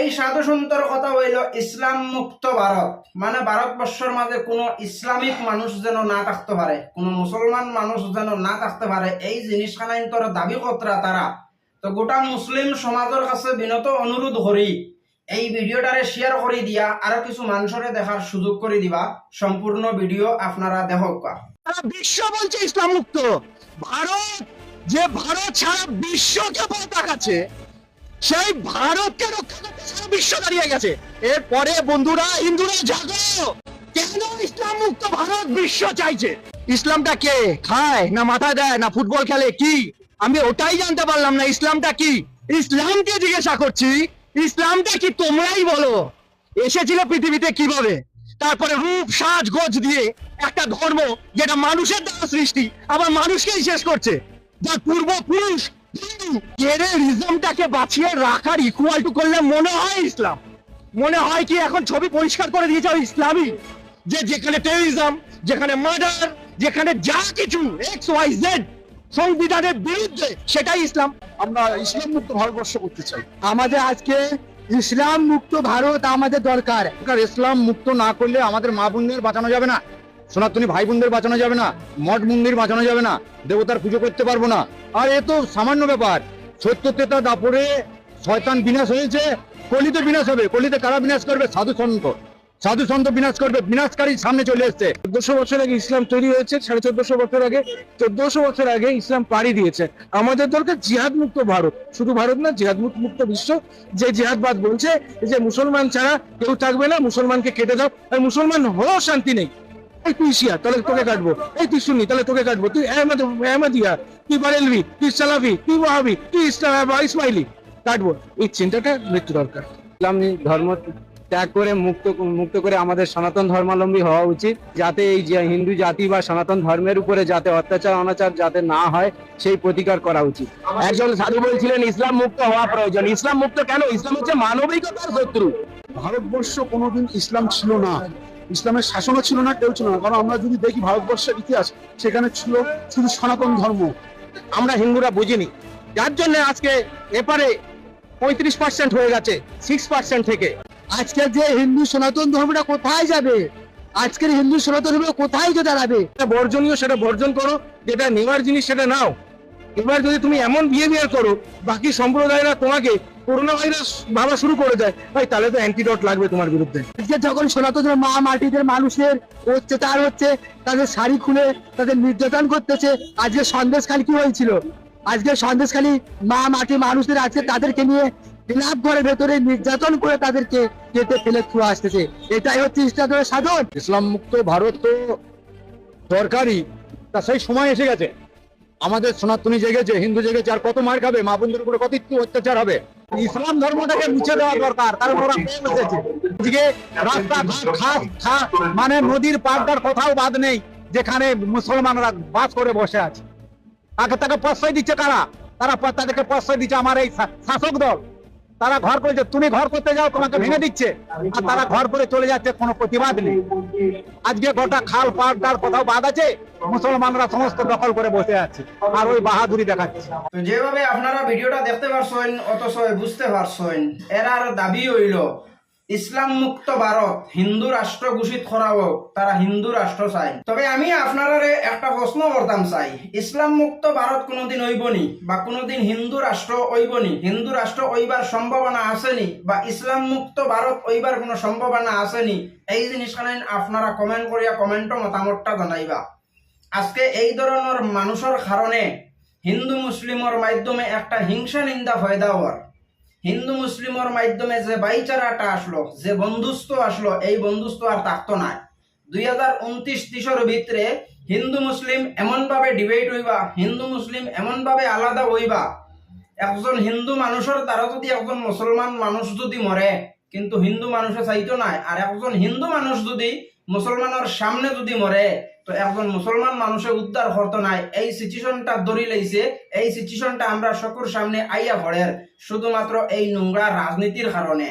এই সাধু সন্তর কথা হইল ইসলাম মুক্ত ভারত মানে ভারতবর্ষের মাঝে কোনো ইসলামিক মানুষ যেন না থাকতে পারে কোনো মুসলমান মানুষ যেন না থাকতে পারে এই জিনিসখানাইন তোর দাবি কতরা তারা তো গোটা মুসলিম সমাজের কাছে বিনত অনুরোধ করি এই ভিডিওটারে শেয়ার করে দিয়া আরও কিছু মানুষরে দেখার সুযোগ করে দিবা। সম্পূর্ণ ভিডিও আপনারা দেখক বিশ্ব বলছে ইসলাম মুক্ত। ভারত, যে ভারত সারা বিশ্বকে পথ দেখাচ্ছে সেই ভারতকে রক্ষা করতে সারা বিশ্ব দাঁড়িয়ে গেছে। এরপরে বন্ধুরা, হিন্দুরা, জাগো! কেন ইসলাম মুক্ত ভারত বিশ্ব চাইছে? ইসলামটা কে খায়, না মাথা দেয়, না ফুটবল খেলে কি? আমি ওটাই জানতে পারলাম না, ইসলামটা কি? ইসলামকে জিজ্ঞাসা করছি, ইসলামটা কি তোমরাই বলো? এসেছিল পৃথিবীতে কীভাবে? তারপরে রূপ, সাজ, গোজ দিয়ে একটা ধর্ম যেটা মানুষের দ্বারা সৃষ্টি, আবার মানুষকেই শেষ করছে। যার পূর্বপুরুষ বাঁচিয়ে রাখার ইকুয়াল টু করলে মনে হয় ইসলাম। মনে হয় কি এখন ছবি পরিষ্কার করে দিয়েছে ওই ইসলামই যে যেখানে যেখানে মার্ডার যেখানে যা কিছু এক্স ওয়াই জেড সংবিধানের বিরুদ্ধে সেটাই ইসলাম। আমরা ইসলাম মুক্ত ভারতবর্ষ করতে চাই। আমাদের আজকে ইসলাম মুক্ত ভারত আমাদের দরকার। ইসলাম মুক্ত না করলে আমাদের মা বোনদের বাঁচানো যাবে না। সনাতনী ভাই বোনদের বাঁচানো যাবে না, মঠ মন্দির বাঁচানো যাবে না, দেবতার পুজো করতে পারব না। আর এ তো সামান্য ব্যাপার, সত্য তেতা দাপরে শয়তান বিনাশ হয়েছে, কলিতে বিনাশ হবে, কলিতে কারা বিনাশ করবে? সাধু সন্ত। সাধু সন্ত বিনাশ করবে বিনাশকারী সামনে চলে এসছে। চোদ্দশো বছর আগে ইসলাম তৈরি হয়েছে, সাড়ে চোদ্দশো বছর আগে, চোদ্দশো বছর আগে ইসলাম পাড়ি দিয়েছে। আমাদের দরকার জিহাদ মুক্ত ভারত। শুধু ভারত না, জিহাদ মুক্ত বিশ্ব। যে জিহাদবাদ বলছে, যে মুসলমান ছাড়া কেউ থাকবে না, মুসলমানকে কেটে দাও। আর মুসলমান হলেও শান্তি নেই। এই তুই শিয়া তাহলে তোকে কাটবো। এই তুই শুনি তাহলে তোকে কাটবো। তুই আহমদ আহমদিয়া তুই বারেলভি তুই সালাফি তুই ওয়াহাবি তুই ইসলাম ইসমাইলি। কাটবো। এই চিন্তাটা মৃত্যু দরকার। ইসলাম ধর্ম ত্যাগ করে মুক্ত মুক্ত করে আমাদের সনাতন ধর্মাবলম্বী হওয়া উচিত যাতে এই যে হিন্দু জাতি বা সনাতন ধর্মের উপরে যাতে অত্যাচার অনাচার যাতে না হয় সেই প্রতিকার করা উচিত। একজন সাধু বলছিলেন ইসলাম মুক্ত হওয়া প্রয়োজন। ইসলাম মুক্ত কেন? ইসলাম হচ্ছে মানবিকতার শত্রু। ভারতবর্ষ কোনোদিন ইসলাম ছিল না। ইসলামের শাসনও ছিল না কেউ ছিল না। কারণ আমরা যদি দেখি ভারতবর্ষের ইতিহাস সেখানে ছিল শুধু সনাতন ধর্ম। আমরা হিন্দুরা বুঝিনি। যার জন্য আজকে এপারে পঁয়ত্রিশ পার্সেন্ট হয়ে গেছে সিক্স পার্সেন্ট থেকে। আজকে যে হিন্দু সনাতন ধর্মটা কোথায় যাবে? আজকের হিন্দু সনাতন ধর্ম কোথায় যে দাঁড়াবে? বর্জনীয় সেটা বর্জন করো যেটা নেওয়ার জিনিস সেটা নাও। এবার যদি তুমি এমন বিহেভিয়ার করো বাকি সম্প্রদায়রা তোমাকে করোনা ভাইরাস ভাবা শুরু করে দেয়। ভাই তাহলে তো অ্যান্টিডট লাগবে তোমার বিরুদ্ধে। যখন সনাতন মা মাটিদের মানুষের অত্যাচার হচ্ছে তাদের শাড়ি খুলে তাদের নির্যাতন করতেছে আজকে সন্দেশখালি কি হয়েছিল? আজকে সন্দেশখালি মা মাটি মানুষদের আজকে তাদেরকে নিয়ে ক্লাব ঘরের ভেতরে নির্যাতন করে তাদেরকে কেটে ফেলে ছুঁয়ে আসতেছে। এটাই হচ্ছে ইসলামের সাধন। ইসলাম মুক্ত ভারত তো দরকারই। তা সেই সময় এসে গেছে। আমাদের সনাতনী জেগেছে হিন্দু জেগেছে আর কত মার খাবে? মা বোনদের উপরে কত অত্যাচার হবে? ইসলাম ধর্মটাকে মুছে দেওয়া দরকার কারণ ওরা পেয়ে বসেছে আজকে রাস্তা ঘাট খাস মানে নদীর পাড়টার কোথাও বাদ নেই, যেখানে মুসলমানরা বাস করে বসে আছে। তাকে তাকে প্রশ্রয় দিচ্ছে কারা? তারা তাদেরকে প্রশ্রয় দিচ্ছে আমার এই শাসক দল। তারা ঘর করেছে তুমি ঘর করতে যাও, তোমাকে ভেঙে দিচ্ছে। আর তারা ঘর করে চলে যাচ্ছে, কোনো প্রতিবাদ নেই। আজকে গোটা খাল পাড়টার কোথাও বাদ আছে? মুসলমানরা সমস্ত দখল করে বসে আছে। আর ওই বাহাদুরি দেখাচ্ছে। যেভাবে আপনারা ভিডিওটা দেখতে পারছেন, অথচ বুঝতে পারছেন, এরার দাবি হইল, ইসলাম মুক্ত ভারত, হিন্দু রাষ্ট্র ঘোষিত করা হোক তারা হিন্দু রাষ্ট্র চাই তবে আমি আপনারা একটা প্রশ্ন করতাম, চাই, ইসলাম মুক্ত ভারত কোনোদিন হইবনি বা কোনোদিন হিন্দু রাষ্ট্র হইবনি হিন্দু রাষ্ট্র হইবার সম্ভাবনা আসেনি বা ইসলাম মুক্ত ভারত হইবার কোনো সম্ভাবনা আসেনি এই জিনিসখানে আপনারা কমেন্ট করিয়া কমেন্ট মতামতটা জানাইবা। আজকে এই ধরনের মানুষের কারণে হিন্দু মুসলিমের মাধ্যমে একটা হিংসা নিন্দা ফয়দা হওয়ার। হিন্দু মুসলিমের মাধ্যমে যে ভাইচারাটা আসলো, যে বন্ধুত্ব আসলো, এই বন্ধুত্ব আর থাকতো না। দুই হাজার উনত্রিশ ত্রিশের ভিতরে হিন্দু মুসলিম এমনভাবে ডিবেট হইবা, হিন্দু মুসলিম এমনভাবে আলাদা হইবা। একজন হিন্দু মানুষের দ্বারা যদি একজন মুসলমান মানুষ যদি মরে, কিন্তু হিন্দু মানুষে চাইতো নাই। আর একজন হিন্দু মানুষ যদি মুসলমানের সামনে যদি মরে, তো একজন মুসলমান মানুষে উদ্ধার করতো নাই। এই সিচুয়েশনটা ধরি লাইছে এই সিচুয়েশনটা আমরা সকর সামনে আইয়া পড়ে শুধুমাত্র এই নোংরা রাজনীতির কারণে।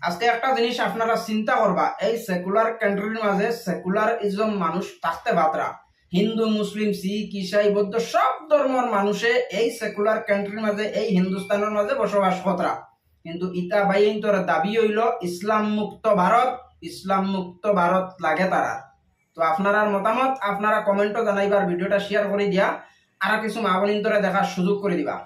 আজকে একটা জিনিস আপনারা চিন্তা করবা, এই সেকুলার কান্ট্রির মাঝে সেকুলার ইজম মানুষ থাকতে বাতরা। হিন্দু, মুসলিম, শিখ, ইসাই, বৌদ্ধ সব ধর্মের মানুষে এই সেকুলার কান্ট্রির মাঝে, এই হিন্দুস্তানের মাঝে বসবাস কতরা। কিন্তু ইতা বাইন দাবি হইল, ইসলাম মুক্ত ভারত ইসলাম মুক্ত ভারত লাগে তারা। তো আপনার মতামত, আপনারা কমেন্টও জানাইবার ভিডিওটা শেয়ার করে দিয়া। আর কিছু মা বোনিন্তরে দেখার সুযোগ করে দিবা।